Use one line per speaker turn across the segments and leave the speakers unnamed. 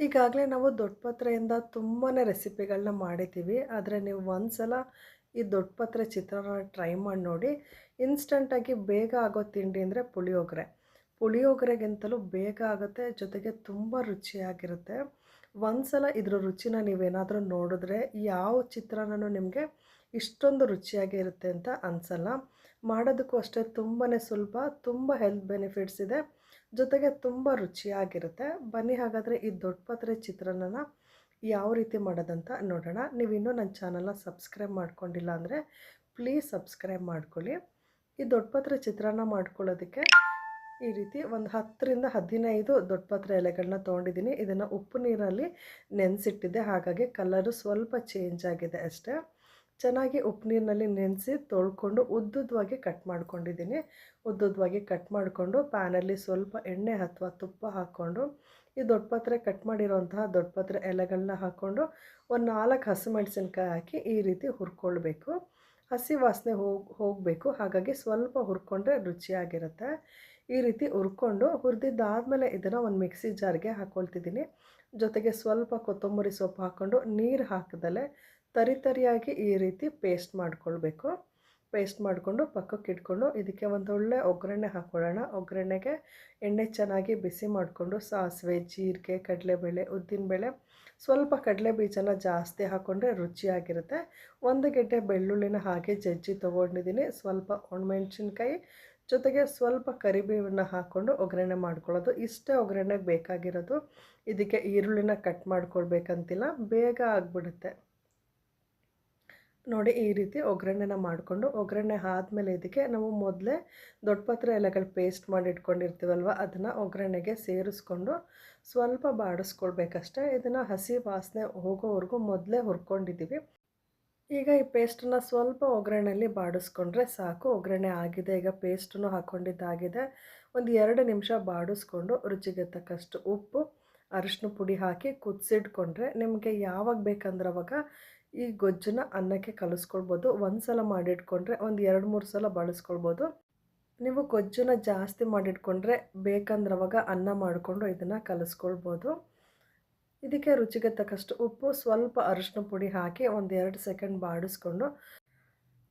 ಈಗಾಗಲೇ ನಾವು ದೊಡ್ಡ ಪತ್ರೆಯಿಂದ ತುಂಬಾ ರೆಸಿಪಿಗಳನ್ನ ಮಾಡಿದ್ದೀವಿ. ಆದರೆ ನೀವು ಒಂದು ಸಲ ಈ ದೊಡ್ಡ ಪತ್ರೆ ಚಿತ್ರಾನ್ನ ಟ್ರೈ ಮಾಡಿ ನೋಡಿ. ಇನ್ಸ್ಟಂಟಾಗಿ ಬೇಗ ಆಗೋ ತಿಂಡಿ ಅಂದರೆ ಪುಳಿಯೋಗರೆ. ಪುಳಿಯೋಗರೆಗಿಂತಲೂ ಬೇಗ ಆಗುತ್ತೆ, ಜೊತೆಗೆ ತುಂಬ ರುಚಿಯಾಗಿರುತ್ತೆ. ಒಂದು ಸಲ ಇದ್ರ ರುಚಿನ ನೀವೇನಾದರೂ ನೋಡಿದ್ರೆ ಯಾವ ಚಿತ್ರಾನ್ನನೂ ನಿಮಗೆ ಇಷ್ಟೊಂದು ರುಚಿಯಾಗಿ ಇರುತ್ತೆ ಅಂತ ಅನಿಸಲ್ಲ. ಮಾಡೋದಕ್ಕೂ ಅಷ್ಟೇ ತುಂಬಾ ಸುಲಭ, ತುಂಬ ಹೆಲ್ತ್ ಬೆನಿಫಿಟ್ಸ್ ಇದೆ. ಜೊತೆಗೆ ತುಂಬ ರುಚಿಯಾಗಿರುತ್ತೆ. ಬನ್ನಿ ಹಾಗಾದರೆ ಈ ದೊಡ್ಡಪತ್ರೆ ಚಿತ್ರಾನ್ನನ ಯಾವ ರೀತಿ ಮಾಡೋದಂತ ನೋಡೋಣ. ನೀವು ಇನ್ನೂ ನನ್ನ ಚಾನಲ್ನ ಸಬ್ಸ್ಕ್ರೈಬ್ ಮಾಡ್ಕೊಂಡಿಲ್ಲ ಅಂದರೆ ಪ್ಲೀಸ್ ಸಬ್ಸ್ಕ್ರೈಬ್ ಮಾಡ್ಕೊಳ್ಳಿ. ಈ ದೊಡ್ಡಪತ್ರೆ ಚಿತ್ರಾನ್ನ ಮಾಡ್ಕೊಳ್ಳೋದಕ್ಕೆ ಈ ರೀತಿ ಒಂದು ಹತ್ತರಿಂದ ಹದಿನೈದು ದೊಡ್ಡಪತ್ರೆ ಎಲೆಗಳನ್ನ ತೊಗೊಂಡಿದ್ದೀನಿ. ಇದನ್ನು ಉಪ್ಪು ನೀರಲ್ಲಿ ನೆನೆಸಿಟ್ಟಿದ್ದೆ. ಹಾಗಾಗಿ ಕಲರು ಸ್ವಲ್ಪ ಚೇಂಜ್ ಆಗಿದೆ ಅಷ್ಟೇ. ಚೆನ್ನಾಗಿ ಉಪ್ಪು ನೀರಿನಲ್ಲಿ ನೆನೆಸಿ ತೊಳ್ಕೊಂಡು ಉದ್ದುದ್ವಾಗಿ ಕಟ್ ಮಾಡ್ಕೊಂಡಿದ್ದೀನಿ. ಉದ್ದುದ್ವಾಗಿ ಕಟ್ ಮಾಡಿಕೊಂಡು ಪ್ಯಾನಲ್ಲಿ ಸ್ವಲ್ಪ ಎಣ್ಣೆ ಅಥವಾ ತುಪ್ಪ ಹಾಕ್ಕೊಂಡು, ಈ ದೊಡ್ಡಪತ್ರೆ ಕಟ್ ಮಾಡಿರೋಂತಹ ದೊಡ್ಡಪತ್ರೆ ಎಲೆಗಳನ್ನ ಹಾಕ್ಕೊಂಡು ಒಂದು ನಾಲ್ಕು ಹಸಿಮೆಣಸಿನ್ಕಾಯಿ ಹಾಕಿ ಈ ರೀತಿ ಹುರ್ಕೊಳ್ಬೇಕು. ಹಸಿ ವಾಸನೆ ಹೋಗಿ, ಹೋಗಬೇಕು. ಹಾಗಾಗಿ ಸ್ವಲ್ಪ ಹುರ್ಕೊಂಡ್ರೆ ರುಚಿಯಾಗಿರುತ್ತೆ. ಈ ರೀತಿ ಹುರ್ಕೊಂಡು ಹುರಿದಿದ್ದಾದಮೇಲೆ ಇದನ್ನು ಒಂದು ಮಿಕ್ಸಿ ಜಾರ್ಗೆ ಹಾಕ್ಕೊಳ್ತಿದ್ದೀನಿ ಜೊತೆಗೆ ಸ್ವಲ್ಪ ಕೊತ್ತಂಬರಿ ಸೊಪ್ಪು ಹಾಕ್ಕೊಂಡು ನೀರು ಹಾಕಿದಲೆ ತರಿ ತರಿಯಾಗಿ ಈ ರೀತಿ ಪೇಸ್ಟ್ ಮಾಡ್ಕೊಳ್ಬೇಕು. ಪೇಸ್ಟ್ ಮಾಡಿಕೊಂಡು ಪಕ್ಕಕ್ಕೆ ಇಟ್ಕೊಂಡು ಇದಕ್ಕೆ ಒಂದೊಳ್ಳೆ ಒಗ್ಗರಣೆ ಹಾಕ್ಕೊಳ್ಳೋಣ ಒಗ್ಗರಣೆಗೆ ಎಣ್ಣೆ ಚೆನ್ನಾಗಿ ಬಿಸಿ ಮಾಡಿಕೊಂಡು ಸಾಸಿವೆ, ಜೀರಿಗೆ, ಕಡಲೆಬೇಳೆ, ಉದ್ದಿನಬೇಳೆ ಸ್ವಲ್ಪ ಕಡಲೆ ಬೀಜನ ಜಾಸ್ತಿ ಹಾಕ್ಕೊಂಡ್ರೆ ರುಚಿಯಾಗಿರುತ್ತೆ. ಒಂದು ಗೆಡ್ಡೆ ಬೆಳ್ಳುಳ್ಳಿನ ಹಾಗೆ ಜಜ್ಜಿ ತೊಗೊಂಡಿದ್ದೀನಿ. ಸ್ವಲ್ಪ ಒಣಮೆಣ್ಸಿನ್ಕಾಯಿ ಜೊತೆಗೆ ಸ್ವಲ್ಪ ಕರಿಬೇವನ್ನ ಹಾಕ್ಕೊಂಡು ಒಗ್ಗರಣೆ ಮಾಡ್ಕೊಳ್ಳೋದು. ಇಷ್ಟೇ ಒಗ್ಗರಣೆಗೆ ಬೇಕಾಗಿರೋದು. ಇದಕ್ಕೆ ಈರುಳ್ಳಿನ ಕಟ್ ಮಾಡ್ಕೊಳ್ಬೇಕಂತಿಲ್ಲ. ಬೇಗ ಆಗಿಬಿಡುತ್ತೆ. ನೋಡಿ ಈ ರೀತಿ ಒಗ್ಗರಣೆನ ಮಾಡಿಕೊಂಡು ಒಗ್ಗರಣೆ ಆದಮೇಲೆ ಇದಕ್ಕೆ ನಾವು ಮೊದಲೇ ದೊಡ್ಡ ಪತ್ರೆ ಎಲೆಗಳು ಪೇಸ್ಟ್ ಮಾಡಿ ಇಟ್ಕೊಂಡಿರ್ತೀವಲ್ವ, ಅದನ್ನು ಒಗ್ಗರಣೆಗೆ ಸೇರಿಸ್ಕೊಂಡು ಸ್ವಲ್ಪ ಬಾಡಿಸ್ಕೊಳ್ಬೇಕಷ್ಟೇ. ಇದನ್ನು ಹಸಿ ವಾಸನೆ ಹೋಗೋವರೆಗೂ ಮೊದಲೇ ಹುರ್ಕೊಂಡಿದ್ದೀವಿ. ಈಗ ಈ ಪೇಸ್ಟನ್ನು ಸ್ವಲ್ಪ ಒಗ್ಗರಣೆಯಲ್ಲಿ ಬಾಡಿಸ್ಕೊಂಡ್ರೆ ಸಾಕು. ಒಗ್ಗರಣೆ ಆಗಿದೆ, ಈಗ ಪೇಸ್ಟನ್ನು ಹಾಕ್ಕೊಂಡಿದ್ದಾಗಿದೆ ಒಂದು ಎರಡು ನಿಮಿಷ ಬಾಡಿಸ್ಕೊಂಡು ರುಚಿಗೆ ತಕ್ಕಷ್ಟು ಉಪ್ಪು ಅರಿಶಿನ ಪುಡಿ ಹಾಕಿ ಕುದಿಸಿಟ್ಕೊಂಡ್ರೆ ನಿಮಗೆ ಯಾವಾಗ ಬೇಕಂದ್ರೆ ಅವಾಗ ಈ ಗೊಜ್ಜನ್ನ ಅನ್ನಕ್ಕೆ ಕಲಿಸ್ಕೊಳ್ಬೋದು. ಒಂದು ಸಲ ಮಾಡಿಟ್ಕೊಂಡ್ರೆ ಒಂದು ಎರಡು ಮೂರು ಸಲ ಬಳಸ್ಕೊಳ್ಬೋದು. ನೀವು ಗೊಜ್ಜನ್ನ ಜಾಸ್ತಿ ಮಾಡಿಟ್ಕೊಂಡ್ರೆ ಬೇಕಂದ್ರೆ ಅವಾಗ ಅನ್ನ ಮಾಡಿಕೊಂಡು ಇದನ್ನು ಕಲಿಸ್ಕೊಳ್ಬೋದು. ಇದಕ್ಕೆ ರುಚಿಗೆ ತಕ್ಕಷ್ಟು ಉಪ್ಪು, ಸ್ವಲ್ಪ ಅರಿಶಿನ ಪುಡಿ ಹಾಕಿ ಒಂದು ಎರಡು ಸೆಕೆಂಡ್ ಬಾಡಿಸ್ಕೊಂಡು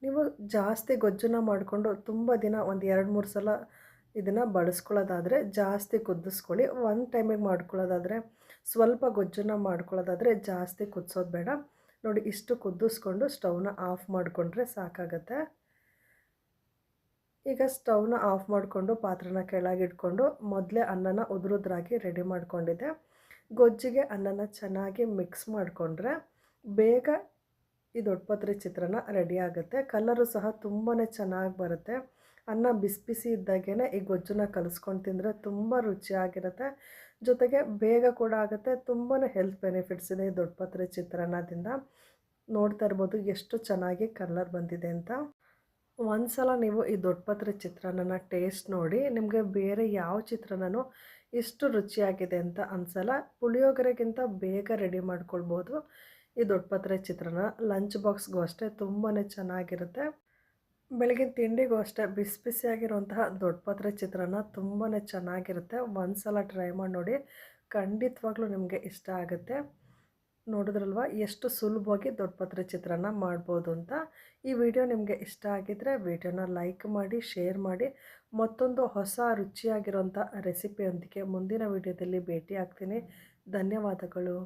ನೀವು ಜಾಸ್ತಿ ಗೊಜ್ಜನ್ನ ಮಾಡಿಕೊಂಡು ತುಂಬ ದಿನ ಒಂದು ಎರಡು ಮೂರು ಸಲ ಇದನ್ನು ಬಳಸ್ಕೊಳ್ಳೋದಾದರೆ ಜಾಸ್ತಿ ಕುದಿಸ್ಕೊಳ್ಳಿ. ಒಂದು ಟೈಮಿಗೆ ಮಾಡ್ಕೊಳ್ಳೋದಾದರೆ ಸ್ವಲ್ಪ ಗೊಜ್ಜನ್ನ ಮಾಡ್ಕೊಳ್ಳೋದಾದರೆ ಜಾಸ್ತಿ ಕುದಿಸೋದು ಬೇಡ. ನೋಡಿ ಇಷ್ಟು ಕುದಿಸ್ಕೊಂಡು ಸ್ಟವ್ನ ಆಫ್ ಮಾಡಿಕೊಂಡ್ರೆ ಸಾಕಾಗತ್ತೆ. ಈಗ ಸ್ಟವ್ನ ಆಫ್ ಮಾಡಿಕೊಂಡು ಪಾತ್ರನ ಕೆಳಗಿಟ್ಕೊಂಡು ಮೊದಲೇ ಅನ್ನನ ಉದುರುದ್ರಾಗಿ ರೆಡಿ ಮಾಡಿಕೊಂಡಿದ್ದೆ. ಗೊಜ್ಜಿಗೆ ಅನ್ನನ ಚೆನ್ನಾಗಿ ಮಿಕ್ಸ್ ಮಾಡಿಕೊಂಡ್ರೆ ಬೇಗ ಈ ದೊಡ್ಡ ಚಿತ್ರನ ರೆಡಿ ಆಗುತ್ತೆ. ಕಲರು ಸಹ ತುಂಬಾ ಚೆನ್ನಾಗಿ ಬರುತ್ತೆ. ಅನ್ನ ಬಿಸಿ ಬಿಸಿ ಇದ್ದಾಗೇ ಈ ಗೊಜ್ಜನ್ನ ಕಲಿಸ್ಕೊಂಡು ತಿಂದರೆ ತುಂಬ ರುಚಿಯಾಗಿರುತ್ತೆ. ಜೊತೆಗೆ ಬೇಗ ಕೂಡ ಆಗುತ್ತೆ. ತುಂಬಾ ಹೆಲ್ತ್ ಬೆನಿಫಿಟ್ಸ್ ಇದೆ ಈ ದೊಡ್ಡಪತ್ರೆ ಚಿತ್ರಾನ್ನದಿಂದ. ನೋಡ್ತಾ ಇರ್ಬೋದು ಎಷ್ಟು ಚೆನ್ನಾಗಿ ಕಲರ್ ಬಂದಿದೆ ಅಂತ. ಒಂದು ಸಲ ನೀವು ಈ ದೊಡ್ಡಪತ್ರೆ ಚಿತ್ರಾನ್ನ ಟೇಸ್ಟ್ ನೋಡಿ ನಿಮಗೆ ಬೇರೆ ಯಾವ ಚಿತ್ರಾನ್ನನೂ ಇಷ್ಟು ರುಚಿಯಾಗಿದೆ ಅಂತ ಅನ್ಸಲ್ಲ. ಪುಳಿಯೋಗರೆಗಿಂತ ಬೇಗ ರೆಡಿ ಮಾಡ್ಕೊಳ್ಬೋದು. ಈ ದೊಡ್ಡಪತ್ರೆ ಚಿತ್ರಾನ್ನ ಲಂಚ್ ಬಾಕ್ಸ್ಗೂ ಅಷ್ಟೇ ತುಂಬಾ ಚೆನ್ನಾಗಿರುತ್ತೆ. ಬೆಳಗಿನ ತಿಂಡಿಗೂ ಅಷ್ಟೇ ಬಿಸಿ ಬಿಸಿಯಾಗಿರುವಂತಹ ದೊಡ್ಡ ಪಾತ್ರೆ ಚಿತ್ರಾನ್ನ ತುಂಬಾ ಚೆನ್ನಾಗಿರುತ್ತೆ. ಒಂದು ಸಲ ಟ್ರೈ ಮಾಡಿ ನೋಡಿ ಖಂಡಿತವಾಗ್ಲೂ ನಿಮಗೆ ಇಷ್ಟ ಆಗುತ್ತೆ. ನೋಡಿದ್ರಲ್ವ? ಎಷ್ಟು ಸುಲಭವಾಗಿ ದೊಡ್ಡ ಪಾತ್ರೆ ಚಿತ್ರಾನ್ನ ಮಾಡ್ಬೋದು ಅಂತ. ಈ ವಿಡಿಯೋ ನಿಮಗೆ ಇಷ್ಟ ಆಗಿದ್ದರೆ ವಿಡಿಯೋನ ಲೈಕ್ ಮಾಡಿ, ಶೇರ್ ಮಾಡಿ. ಮತ್ತೊಂದು ಹೊಸ ರುಚಿಯಾಗಿರುವಂಥ ರೆಸಿಪಿಯೊಂದಿಗೆ ಮುಂದಿನ ವಿಡಿಯೋದಲ್ಲಿ ಭೇಟಿ ಆಗ್ತೀನಿ ಧನ್ಯವಾದಗಳು.